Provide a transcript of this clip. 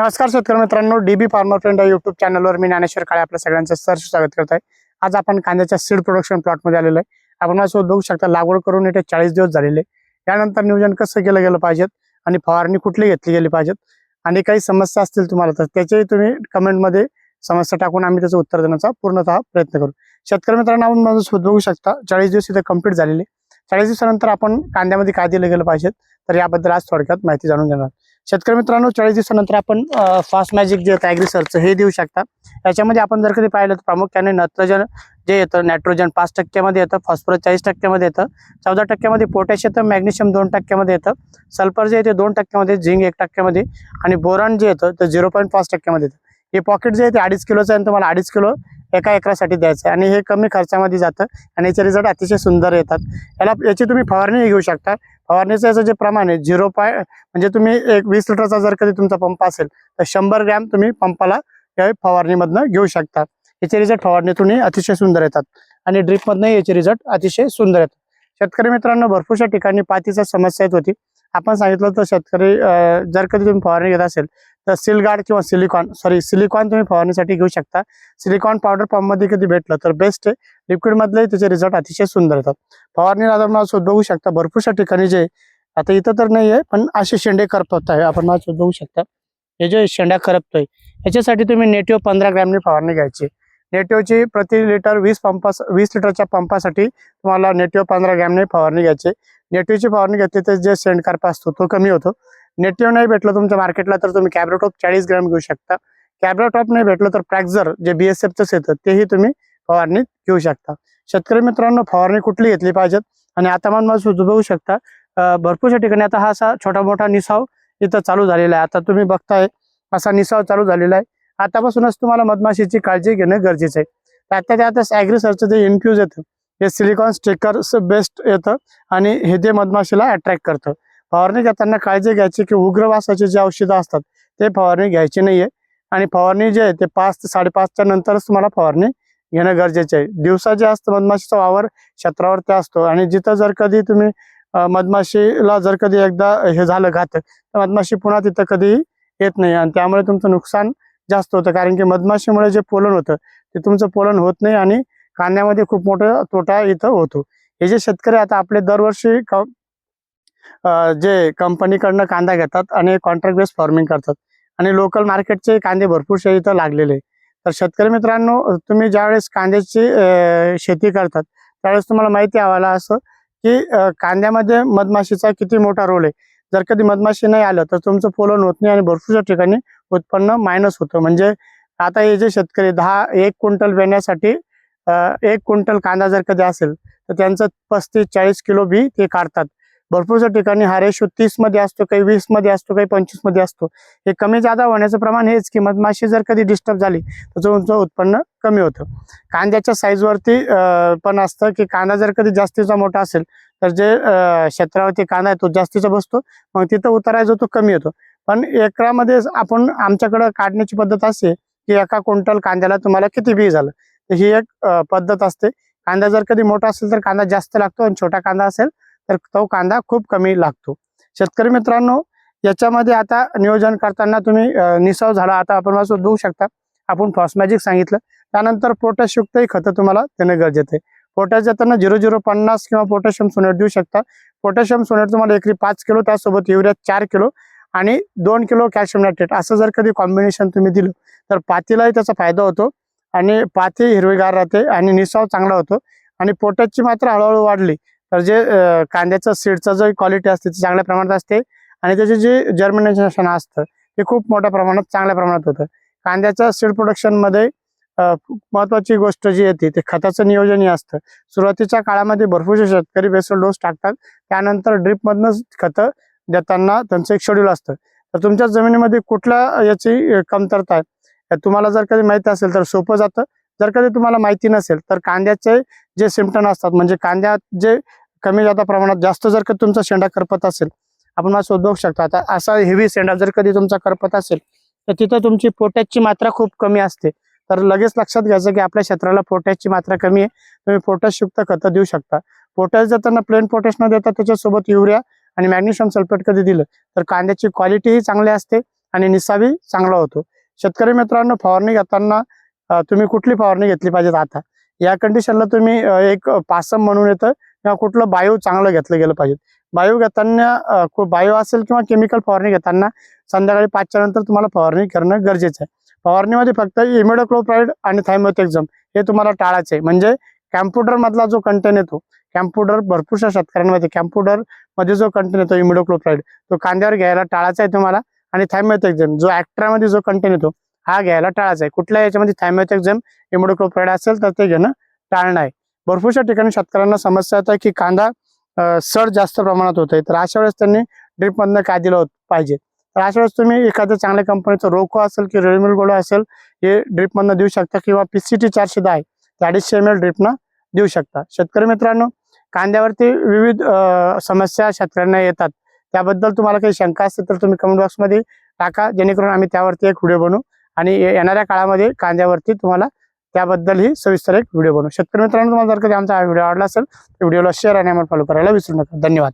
नमस्कार शेतकरी मित्रांनो डीबी फार्मर फ्रेंड या युट्यूब चॅनलवर मी ज्ञानेश्वर काळे आपल्या सगळ्यांचं सर्व स्वागत करत आहे आज आपण कांद्याच्या सीड प्रोडक्शन प्लॉटमध्ये आलेलो आहे. आपण असं बघू शकता लागवड करून येते चाळीस दिवस झालेले. यानंतर नियोजन कसं केलं गेलं पाहिजेत आणि फवारणी कुठली घेतली गेली पाहिजेत आणि काही समस्या असतील तुम्हाला तर त्याचेही तुम्ही कमेंटमध्ये समस्या टाकून आम्ही त्याचं उत्तर देण्याचा पूर्णतः प्रयत्न करू. शेतकरी मित्रांनो आपण माझ्यासोबत बघू शकता चाळीस दिवस इथे कंप्लीट झालेले. चाळीस दिवसानंतर आपण कांद्यामध्ये काय दिलं गेलं पाहिजेत? तर याबद्दल आज थोडक्यात माहिती जाणून घेणार. शेतकरी मित्रांनो चाळीस दिवसानंतर आपण फास्ट मॅजिक जे ॲग्रीसरचं हे देऊ शकता. याच्यामध्ये आपण जर कधी पाहिलं तर प्रामुख्याने नत्रजन जे येतं नायट्रोजन पाच टक्क्यामध्ये येतं फॉस्फरस चाळीस टक्क्यामध्ये येतं चौदा टक्क्यामध्ये पोटॅश येतं मॅग्नेशियम दोन टक्क्यामध्ये येतं सल्फर जे येते दोन टक्क्यामध्ये झिंक एक टक्क्यामध्ये आणि बोरॉन जे येतं ते झिरो पॉईंट पाच टक्क्यामध्ये येतं. हे पॉकेट जे आहे ते अडीच किलोचं आहे तुम्हाला अडीच किलो एका एकरासाठी द्यायचं आहे. आणि हे कमी खर्चामध्ये जातं आणि याचे रिझल्ट अतिशय सुंदर येतात. याला याची तुम्ही फवारणी घेऊ शकता. फवारणीचं याचं जे प्रमाण आहे झिरो पॉईंट म्हणजे तुम्ही एक वीस लिटरचा जर कधी तुमचा पंप असेल तर शंभर ग्रॅम तुम्ही पंपाला या फवारणीमधनं घेऊ शकता. याचे रिझल्ट फवारणीतूनही अतिशय सुंदर येतात. आणि ड्रीपमधनंही याचे रिझल्ट अतिशय सुंदर येतात. शेतकरी मित्रांनो भरपूरशा ठिकाणी पातीचा समस्या येत होती. आपण सांगितलं तर शेतकरी जर कधी तुम्ही फवारणी घेत असेल तर सिलगार्ड किंवा सिलिकॉन सॉरी सिलिकॉन तुम्ही फवारणीसाठी घेऊ शकता. सिलिकॉन पावडर पंपमध्ये कधी भेटलं तर बेस्ट आहे. लिक्विड मधले त्याचे रिझल्ट अतिशय सुंदर येतात. फवारणी माझ्यासोबत बघू शकता. भरपूरशा ठिकाणी जे आता इथं तर नाही आहे पण असे शेंडे करपत आहे आपण माझ्यासोबत बघू शकता. हे जे शेंड्या करपतोय याच्यासाठी तुम्ही नेटिव्ह पंधरा ग्रॅमनी फवारणी घ्यायची. नेटिव्हची प्रति लिटर वीस पंपा वीस लिटरच्या पंपासाठी तुम्हाला नेटिव्ह पंधरा ग्रॅमने फवारणी घ्यायची. नेटिव्हची फवारणी घेतली तर जे शेंड करपा असतो तो कमी होतो. नेटिव्ह नाही भेटलं तुमच्या मार्केटला तर तुम्ही कॅब्रोटॉप चाळीस ग्रॅम घेऊ शकता. कॅब्रोटॉप नाही भेटलं तर प्रॅक्झर जे बीएसएफचंच येतं तेही तुम्ही फवारणीत घेऊ शकता. शेतकरी मित्रांनो फवारणी कुठली घेतली पाहिजेत? आणि आता मला सुद्धा बघू शकता. भरपूरशा ठिकाणी आता हा असा छोटा मोठा निसाव इथं चालू झालेला आहे. आता तुम्ही बघताय असा निसाव चालू झालेला आहे. आतापासूनच तुम्हाला मधमाशीची काळजी घेणं गरजेचं आहे. तर आता त्यातच ॲग्रिसरचं जे इन्फ्यूज येतं हे सिलिकॉन स्टिकर्स बेस्ट येतं आणि हे जे मधमाशीला अट्रॅक्ट करतं. फवारणी घेताना काळजी घ्यायची की उग्रवासाची जी औषधं असतात ते फवारणी घ्यायची नाहीये. आणि फवारणी जे आहे ते पाच ते साडेपाचच्या नंतरच तुम्हाला फवारणी घेणं गरजेचं आहे. दिवसा जे असतं मधमाशीचा वावर क्षेत्रावरती असतो आणि जिथं जर कधी तुम्ही मधमाशीला जर कधी एकदा हे झालं घात तर मधमाशी पुन्हा तिथं कधीही येत नाही आणि त्यामुळे तुमचं नुकसान जास्त होतं. कारण की मधमाशीमुळे जे पोलन होतं ते तुमचं पोलन होत नाही आणि कांद्यामध्ये खूप मोठा तोटा इथं होतो. हे जे शेतकरी आता आपले दरवर्षी क- जे कंपनीकडनं कांदा घेतात आणि कॉन्ट्रॅक्ट बेस फार्मिंग करतात आणि लोकल मार्केटचे कांदे भरपूरसे इथं लागलेले तर शेतकरी मित्रांनो तुम्ही ज्यावेळेस कांद्याची शेती करतात त्यावेळेस तुम्हाला माहिती हवाला असं की कांद्यामध्ये मधमाशीचा किती मोठा रोल आहे. जर कधी मधमाशी नाही आलं तर तुमचं पोलन होत नाही आणि भरपूरशा ठिकाणी उत्पन्न मायनस होतं. म्हणजे आता हे जे शेतकरी दहा एक क्विंटल वेण्यासाठी एक क्विंटल कांदा जर कधी असेल तर त्यांचं पस्तीस चाळीस किलो बी ते काढतात. भरपूरशा ठिकाणी हा रेशो तीसमध्ये असतो काही वीसमध्ये असतो काही पंचवीसमध्ये असतो. हे कमी जादा होण्याचं प्रमाण हेच की मधमाशी जर कधी डिस्टर्ब झाली तर तुमचं उत्पन्न कमी होतं. कांद्याच्या साईजवरती पण असतं की कांदा जर कधी जास्तीचा मोठा असेल तर जे क्षेत्रावरती कांदा आहे तो जास्तीचा बसतो. मग तिथं उतारा जो तो कमी येतो पण एकरामध्ये आपण आमच्याकडं काढण्याची पद्धत असते की एका क्विंटल कांद्याला तुम्हाला किती बी झालं. तर ही एक पद्धत असते. कांदा जर कधी मोठा असेल तर कांदा जास्त लागतो आणि छोटा कांदा असेल तर तो कांदा खूप कमी लागतो. शेतकरी मित्रांनो याच्यामध्ये आता नियोजन करताना तुम्ही निसाव झाला आता आपण वाचून देऊ शकता. आपण फॉस्मॅजिक सांगितलं. त्यानंतर पोटॅशयुक्तही खतं तुम्हाला देणं गरजेचं आहे. पोटॅश जाताना झिरो झिरो पन्नास किंवा पोटॅशियम सोनेट देऊ शकता. पोटॅशियम सोनेट तुम्हाला एकरी पाच किलो त्यासोबत युरिया चार किलो आणि दोन किलो कॅल्शियम नायट्रेट असं जर कधी कॉम्बिनेशन तुम्ही दिलं तर पातीलाही त्याचा फायदा होतो आणि पाती हिरवीगार राहते आणि निसाव चांगला होतो. आणि पोटॅशची मात्रा हळूहळू वाढली तर जे कांद्याचं सीडचं जो क्वालिटी असते ती चांगल्या प्रमाणात असते आणि त्याचे जे जर्मिनेशन असतं ते खूप मोठ्या प्रमाणात चांगल्या प्रमाणात होतं. कांद्याच्या सीड प्रोडक्शनमध्ये महत्वाची गोष्ट जी येते ते खताचं नियोजनही असतं. सुरुवातीच्या काळामध्ये भरपूरसे शेतकरी बेसल डोस टाकतात. त्यानंतर ड्रिपमधनंच खतं देताना त्यांचं एक शेड्यूल असतं. तर तुमच्या जमिनीमध्ये कुठल्या याची कमतरता आहे? तुम्हाला जर कधी माहिती असेल तर सोपं जातं. जर कधी तुम्हाला माहिती नसेल तर कांद्याचे जे सिमटन असतात म्हणजे कांद्यात जे कमी जादा प्रमाणात जास्त जर का तुमचा शेंडा करपत असेल आपण मला बघू शकता. आता असा हेवी शेंडा जर कधी तुमचा करपत असेल तर तिथं तुमची पोटॅशची मात्रा खूप कमी असते. तर लगेच लक्षात घ्यायचं की आपल्या क्षेत्राला पोटॅशची मात्रा कमी आहे. तुम्ही पोटॅशयुक्त खतं देऊ शकता. पोटॅश देताना प्लेन पोटॅश न देता त्याच्यासोबत युरिया आणि मॅग्नेशियम सल्फेट कधी दिलं तर कांद्याची क्वालिटीही चांगली असते आणि निसाबी चांगला होतो. शेतकरी मित्रांनो फवारणी घेताना तुम्ही कुठली फवारणी घेतली पाहिजे आता? या कंडिशनला तुम्ही एक पासम म्हणून येतं किंवा कुठलं बायो चांगलं घेतलं गेलं पाहिजे बायो घेताना बायो असेल किंवा केमिकल फवारणी घेताना संध्याकाळी पाचच्या नंतर तुम्हाला फवारणी करणं गरजेचं आहे. फवारणीमध्ये फक्त इमिडोक्लोप्राईड आणि थायमोथेक्झम हे तुम्हाला टाळायचं आहे. म्हणजे कॅम्प्युटर मधला जो कंटेन येतो कॅम्प्युटर भरपूरशा शेतकऱ्यांमध्ये कॅम्प्युटरमध्ये जो कंटेन येतो इमिडोक्लोप्राईड तो कांद्यावर घ्यायला टाळायचा आहे तुम्हाला आणि थायमोथेक्झम जो ॲक्ट्रामध्ये जो कंटेन येतो हा घ्यायला टाळायचा आहे. कुठल्या याच्यामध्ये थायमोथेक्झम इमिडोक्लोप्राईड असेल तर ते घेणं टाळणं आहे. भरपूरशा ठिकाणी शेतकऱ्यांना समस्या येत आहे की कांदा सड जास्त प्रमाणात होतोय. तर अशा वेळेस त्यांनी ड्रिपमधनं काय दिलं होत- पाहिजे? तर अशा वेळेस तुम्ही एखाद्या चांगल्या कंपनीचं रोको असेल की रेडमिल गोळा असेल हे ड्रिपमधनं देऊ शकता किंवा पी सी टी चारशे दहा आहे ते अडीचशे एम एल ड्रिपनं देऊ शकता. शेतकरी मित्रांनो कांद्यावरती विविध समस्या शेतकऱ्यांना येतात. त्याबद्दल तुम्हाला काही शंका असतील तर तुम्ही कमेंट बॉक्समध्ये टाका जेणेकरून आम्ही त्यावरती एक व्हिडिओ बनवू आणि येणाऱ्या काळामध्ये कांद्यावरती तुम्हाला त्याबद्दलही सविस्तर एक व्हिडिओ बनवू. शेतकरी मित्रांनो तुम्हाला जर कधी आमचा हा व्हिडिओ आवडला असेल तर व्हिडिओला शेअर आणि आम्हाला फॉलो करायला विसरू नका. धन्यवाद.